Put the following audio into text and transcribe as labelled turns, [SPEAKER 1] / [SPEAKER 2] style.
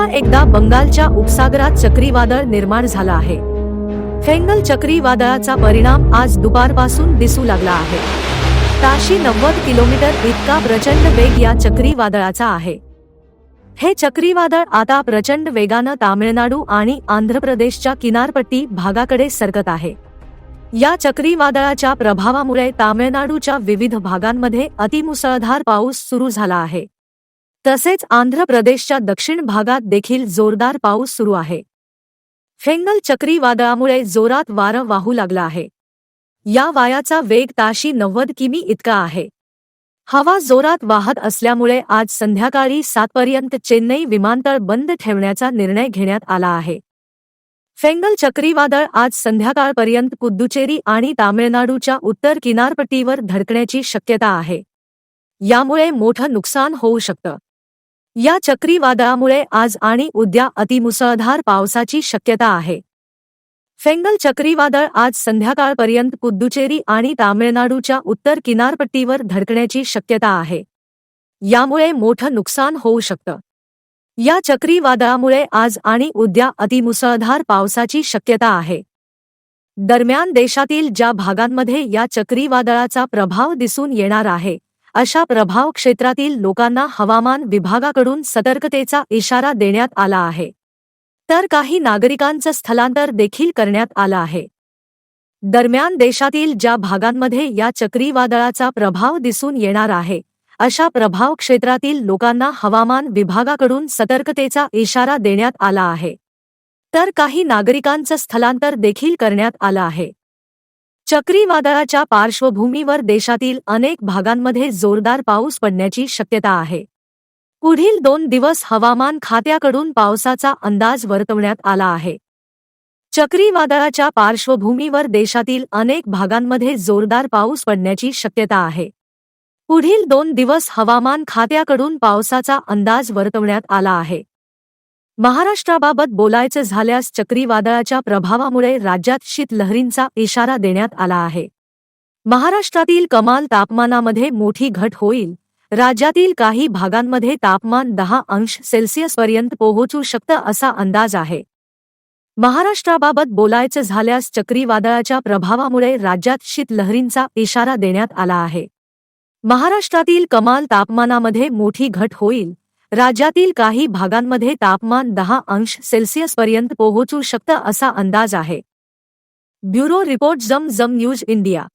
[SPEAKER 1] पुन्हा एकदा बंगालच्या उपसागरात चक्रीवादळ निर्माण झालं आहे. फेंगल चक्रीवादळाचा परिणाम आज दुपारपासून दिसू लागला आहे. ताशी नव्वद किलोमीटर इतका प्रचंड वेग या चक्रीवादळाचा आहे. हे चक्रीवादळ आता प्रचंड वेगानं तामिळनाडू आणि आंध्र प्रदेशच्या किनारपट्टी भागाकडे सरकत आहे. या चक्रीवादळाच्या प्रभावामुळे तामिळनाडूच्या विविध भागांमध्ये अतिमुसळधार पाऊस सुरू झाला आहे. तसेच आंध्र प्रदेशच्या दक्षिण भागात देखील जोरदार पाऊस सुरू आहे. फेंगल चक्रीवादळामुळे जोरात वारं वाहू लागला आहे. या वायाचा वेग ताशी नव्वद किमी इतका आहे. हवा जोरात वाहत असल्यामुळे आज संध्याकाळी सातपर्यंत चेन्नई विमानतळ बंद ठेवण्याचा निर्णय घेण्यात आला आहे. फेंगल चक्रीवादळ आज संध्याकाळपर्यंत पुद्दुचेरी आणि तामिळनाडूच्या उत्तर किनारपट्टीवर धडकण्याची शक्यता आहे. यामुळे मोठं नुकसान होऊ शकतं. या चक्रीवादळामुळे आज आणि उद्या अतिमुसळधार पावसाची शक्यता आहे. फेंगल चक्रीवादळ आज संध्याकाळपर्यंत पुद्दुचेरी आणि तामिळनाडूच्या उत्तर किनारपट्टीवर धडकण्याची शक्यता आहे. यामुळे मोठं नुकसान होऊ शकतं. या चक्रीवादळामुळे आज आणि उद्या अतिमुसळधार पावसाची शक्यता आहे. दरम्यान देशातील ज्या भागांमध्ये या चक्रीवादळाचा प्रभाव दिसून येणार आहे अशा प्रभाव क्षेत्रातील लोकांना हवामान विभागाकडून सतर्कतेचा इशारा देण्यात आला आहे. तर काही नागरिकांचं स्थलांतर देखील करण्यात आलं आहे. दरम्यान देशातील ज्या भागांमध्ये या चक्रीवादळाचा प्रभाव दिसून येणार आहे अशा प्रभाव क्षेत्रातील लोकांना हवामान विभागाकडून सतर्कतेचा इशारा देण्यात आला आहे. तर काही नागरिकांचं स्थलांतर देखील करण्यात आलं आहे. चक्रीवादळाच्या पार्श्वभूमीवर देशातील अनेक भागांमध्ये जोरदार पाऊस पडण्याची शक्यता आहे. पुढील दोन दिवस हवामान खात्याकडून पावसाचा अंदाज वर्तवण्यात आला आहे. चक्रीवादळाच्या पार्श्वभूमीवर देशातील अनेक भागांमध्ये जोरदार पाऊस पडण्याची शक्यता आहे. पुढील दोन दिवस हवामान खात्याकडून पावसाचा अंदाज वर्तवण्यात आला आहे. महाराष्ट्राबाबत बोलायचं झाल्यास चक्रीवादळाच्या प्रभावामुळे राज्यात शीतलहरींचा इशारा देण्यात आला आहे. महाराष्ट्रातील कमाल तापमानामध्ये मोठी घट होईल. राज्यातील काही भागांमध्ये तापमान दहा अंश सेल्सिअसपर्यंत पोहोचू शकतं असा अंदाज आहे. महाराष्ट्राबाबत बोलायचं झाल्यास चक्रीवादळाच्या प्रभावामुळे राज्यात शीतलहरींचा इशारा देण्यात आला आहे. महाराष्ट्रातील कमाल तापमानामध्ये मोठी घट होईल. राज्यातील काही भागांमध्ये तापमान दहा अंश सेल्सिअसपर्यंत पोहोचू शकतं असा अंदाज आहे. ब्युरो रिपोर्ट जम जम न्यूज इंडिया.